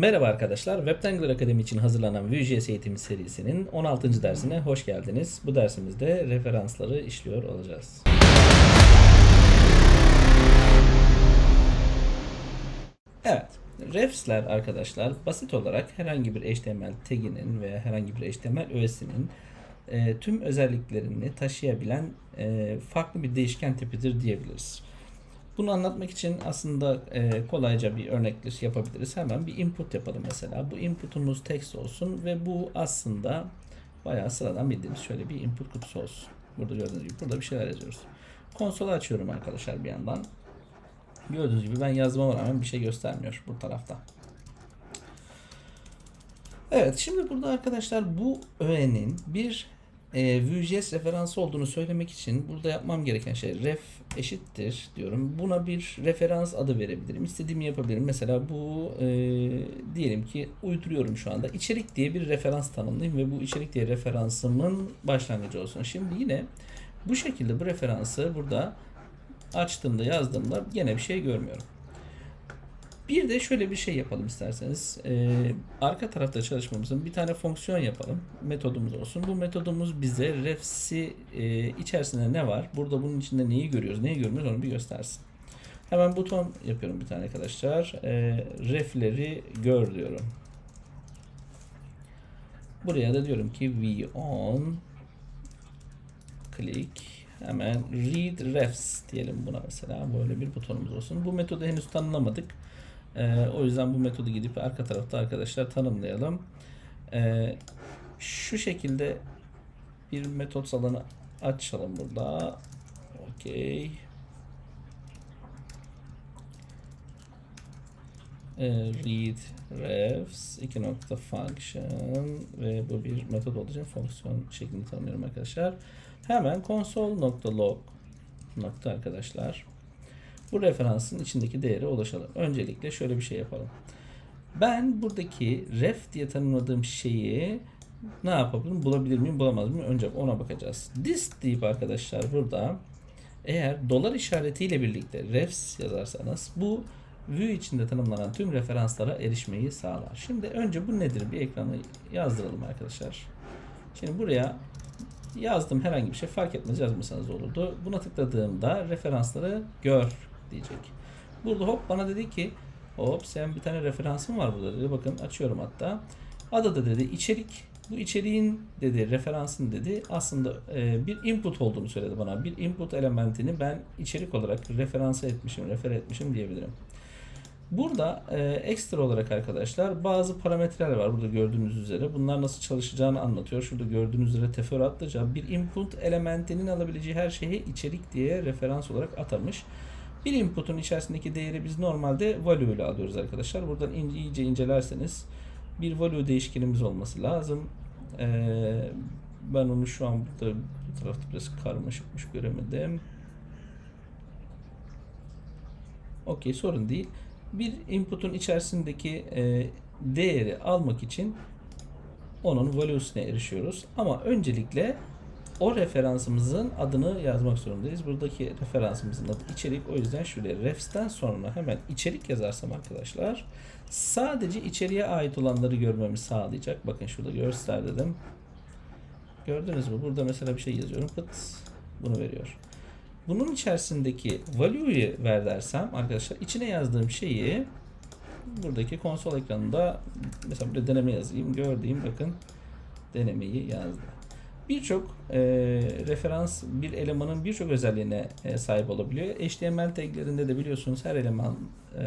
Merhaba arkadaşlar, Webtangler Akademi için hazırlanan Vue.js eğitimi serisinin 16. dersine hoş geldiniz. Bu dersimizde referansları işliyor olacağız. Evet, refs'ler arkadaşlar basit olarak herhangi bir HTML taginin veya herhangi bir HTML öğesinin e, tüm özelliklerini taşıyabilen e, farklı bir değişken tipidir diyebiliriz. Bunu anlatmak için aslında e, kolayca bir örnekler yapabiliriz. Hemen bir input yapalım mesela. Bu inputumuz text olsun ve bu aslında bayağı sıradan bildiğimiz şöyle bir input kutusu olsun. Burada gördüğünüz gibi burada bir şeyler yazıyoruz. Konsolu açıyorum arkadaşlar bir yandan. Gördüğünüz gibi ben yazmama rağmen bir şey göstermiyor bu tarafta. Evet şimdi burada arkadaşlar bu öğenin bir e, Vue.js referansı olduğunu söylemek için burada yapmam gereken şey ref eşittir diyorum. Buna bir referans adı verebilirim. İstediğimi yapabilirim. Mesela bu e, diyelim ki uyduruyorum şu anda. İçerik diye bir referans tanımlayayım ve bu içerik diye referansımın başlangıcı olsun. Şimdi yine bu şekilde bu referansı burada açtığımda yazdığımda gene bir şey görmüyorum. Bir de şöyle bir şey yapalım isterseniz. Ee, arka tarafta çalışmamızın bir tane fonksiyon yapalım. Metodumuz olsun. Bu metodumuz bize refsi e, içerisinde ne var? Burada bunun içinde neyi görüyoruz, neyi görmüyoruz onu bir göstersin. Hemen buton yapıyorum bir tane arkadaşlar. E, refleri gör diyorum. Buraya da diyorum ki we on click hemen read refs diyelim buna mesela. Böyle bir butonumuz olsun. Bu metodu henüz tanımlamadık. Ee, o yüzden bu metodu gidip arka tarafta arkadaşlar tanımlayalım. Ee, şu şekilde bir metot alanı açalım burada. Okey. Ee, read refs 2 nokta function ve bu bir metot olduğu için fonksiyon şeklinde tanımlıyorum arkadaşlar. Hemen console.log nokta arkadaşlar bu referansın içindeki değere ulaşalım. Öncelikle şöyle bir şey yapalım. Ben buradaki ref diye tanımladığım şeyi ne yapabilirim? Bulabilir miyim? Bulamaz mıyım? Önce ona bakacağız. This deyip arkadaşlar burada eğer dolar işaretiyle birlikte refs yazarsanız bu Vue içinde tanımlanan tüm referanslara erişmeyi sağlar. Şimdi önce bu nedir? Bir ekranı yazdıralım arkadaşlar. Şimdi buraya yazdım herhangi bir şey fark etmez yazmasanız olurdu. Buna tıkladığımda referansları gör diyecek. Burada hop bana dedi ki hop sen bir tane referansın var burada dedi. Bakın açıyorum hatta. Adı da dedi içerik. Bu içeriğin dedi referansın dedi aslında e, bir input olduğunu söyledi bana. Bir input elementini ben içerik olarak referansa etmişim, refer etmişim diyebilirim. Burada e, ekstra olarak arkadaşlar bazı parametreler var burada gördüğünüz üzere. Bunlar nasıl çalışacağını anlatıyor. Şurada gördüğünüz üzere teferruatlıca bir input elementinin alabileceği her şeyi içerik diye referans olarak atamış. Bir input'un içerisindeki değeri biz normalde value ile alıyoruz arkadaşlar. Buradan ince, iyice incelerseniz bir value değişkenimiz olması lazım. Ee, ben onu şu an burada bu tarafta biraz karmaşıkmış göremedim. Okey sorun değil. Bir input'un içerisindeki e, değeri almak için onun value'sine erişiyoruz. Ama öncelikle o referansımızın adını yazmak zorundayız. Buradaki referansımızın adı içerik. O yüzden şuraya refs'ten sonra hemen içerik yazarsam arkadaşlar sadece içeriye ait olanları görmemi sağlayacak. Bakın şurada göster dedim. Gördünüz mü? Burada mesela bir şey yazıyorum. Pıt bunu veriyor. Bunun içerisindeki value'yu ver dersem arkadaşlar içine yazdığım şeyi buradaki konsol ekranında mesela burada deneme yazayım. Gördüğüm bakın denemeyi yazdı birçok e, referans bir elemanın birçok özelliğine e, sahip olabiliyor. HTML taglerinde de biliyorsunuz her eleman e,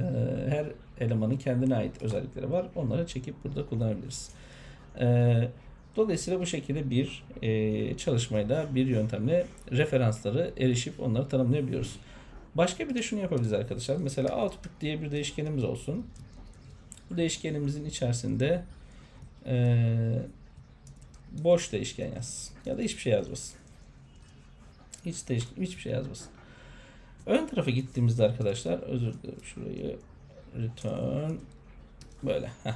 her elemanın kendine ait özellikleri var. Onları çekip burada kullanabiliriz. E, dolayısıyla bu şekilde bir e, çalışmayla bir yöntemle referansları erişip onları tanımlayabiliyoruz. Başka bir de şunu yapabiliriz arkadaşlar. Mesela output diye bir değişkenimiz olsun. Bu değişkenimizin içerisinde eee boş değişken yaz. Ya da hiçbir şey yazmasın. Hiç değişken, hiçbir şey yazmasın. Ön tarafa gittiğimizde arkadaşlar özür dilerim şurayı return böyle. Heh.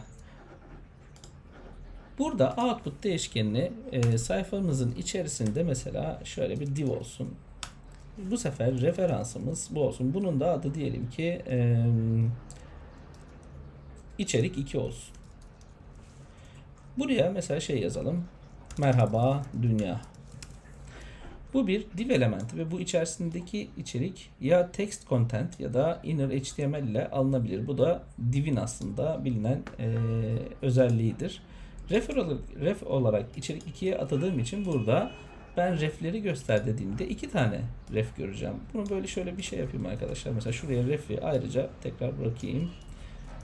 Burada output değişkenini e, sayfamızın içerisinde mesela şöyle bir div olsun. Bu sefer referansımız bu olsun. Bunun da adı diyelim ki e, içerik 2 olsun. Buraya mesela şey yazalım. Merhaba dünya. Bu bir div elementi ve bu içerisindeki içerik ya text content ya da inner HTML ile alınabilir. Bu da divin aslında bilinen eee, özelliğidir. Ref olarak, ref olarak içerik 2'ye atadığım için burada ben refleri göster dediğimde iki tane ref göreceğim. Bunu böyle şöyle bir şey yapayım arkadaşlar. Mesela şuraya refi ayrıca tekrar bırakayım.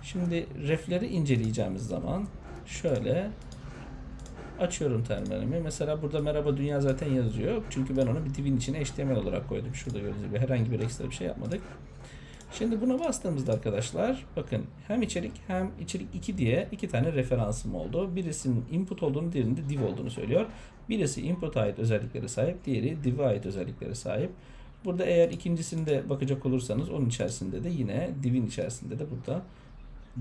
Şimdi refleri inceleyeceğimiz zaman şöyle açıyorum terminalimi. Mesela burada merhaba dünya zaten yazıyor. Çünkü ben onu bir divin içine HTML olarak koydum. Şurada gördüğünüz gibi herhangi bir ekstra bir şey yapmadık. Şimdi buna bastığımızda arkadaşlar bakın hem içerik hem içerik 2 diye iki tane referansım oldu. Birisinin input olduğunu diğerinin de div olduğunu söylüyor. Birisi input'a ait özelliklere sahip, diğeri div'e ait özelliklere sahip. Burada eğer ikincisinde bakacak olursanız onun içerisinde de yine div'in içerisinde de burada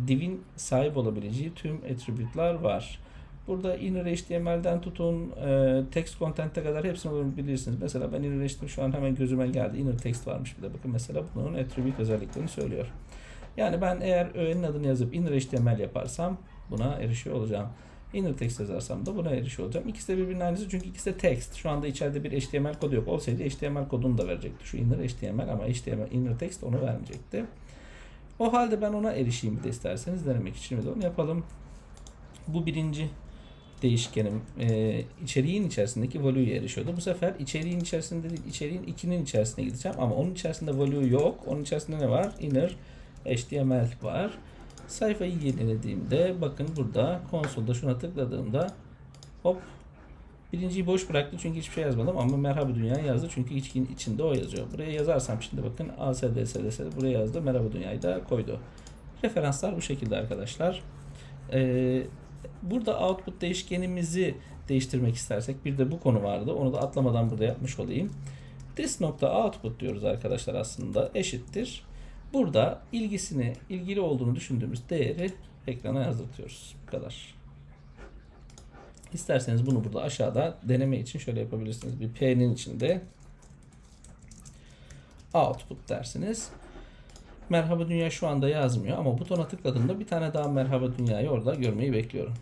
div'in sahip olabileceği tüm attribute'lar var. Burada inner HTML'den tutun e, text content'e kadar hepsini bulabilirsiniz. Mesela ben inner HTML şu an hemen gözüme geldi. Inner text varmış bir de bakın mesela bunun attribute özelliklerini söylüyor. Yani ben eğer öğenin adını yazıp inner HTML yaparsam buna erişiyor olacağım. Inner text yazarsam da buna erişiyor olacağım. İkisi de birbirinin aynısı çünkü ikisi de text. Şu anda içeride bir HTML kodu yok. Olsaydı HTML kodunu da verecekti. Şu inner HTML ama HTML inner text onu vermeyecekti. O halde ben ona erişeyim bir de isterseniz denemek için de onu yapalım. Bu birinci değişkenim e, içeriğin içerisindeki value'ya erişiyordu. Bu sefer içeriğin içerisinde değil, içeriğin 2'nin içerisine gideceğim ama onun içerisinde value yok. Onun içerisinde ne var? Inner HTML var. Sayfayı yenilediğimde bakın burada konsolda şuna tıkladığımda hop birinciyi boş bıraktı çünkü hiçbir şey yazmadım ama merhaba dünya yazdı çünkü içkin içinde o yazıyor. Buraya yazarsam şimdi bakın ASDSDS buraya yazdı merhaba dünyayı da koydu. Referanslar bu şekilde arkadaşlar. Ee, burada output değişkenimizi değiştirmek istersek bir de bu konu vardı. Onu da atlamadan burada yapmış olayım. This nokta output diyoruz arkadaşlar aslında eşittir. Burada ilgisini, ilgili olduğunu düşündüğümüz değeri ekrana yazdırtıyoruz. Bu kadar. İsterseniz bunu burada aşağıda deneme için şöyle yapabilirsiniz. Bir P'nin içinde output dersiniz. Merhaba Dünya şu anda yazmıyor ama butona tıkladığımda bir tane daha Merhaba Dünya'yı orada görmeyi bekliyorum.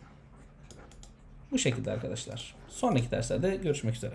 Bu şekilde arkadaşlar. Sonraki derslerde görüşmek üzere.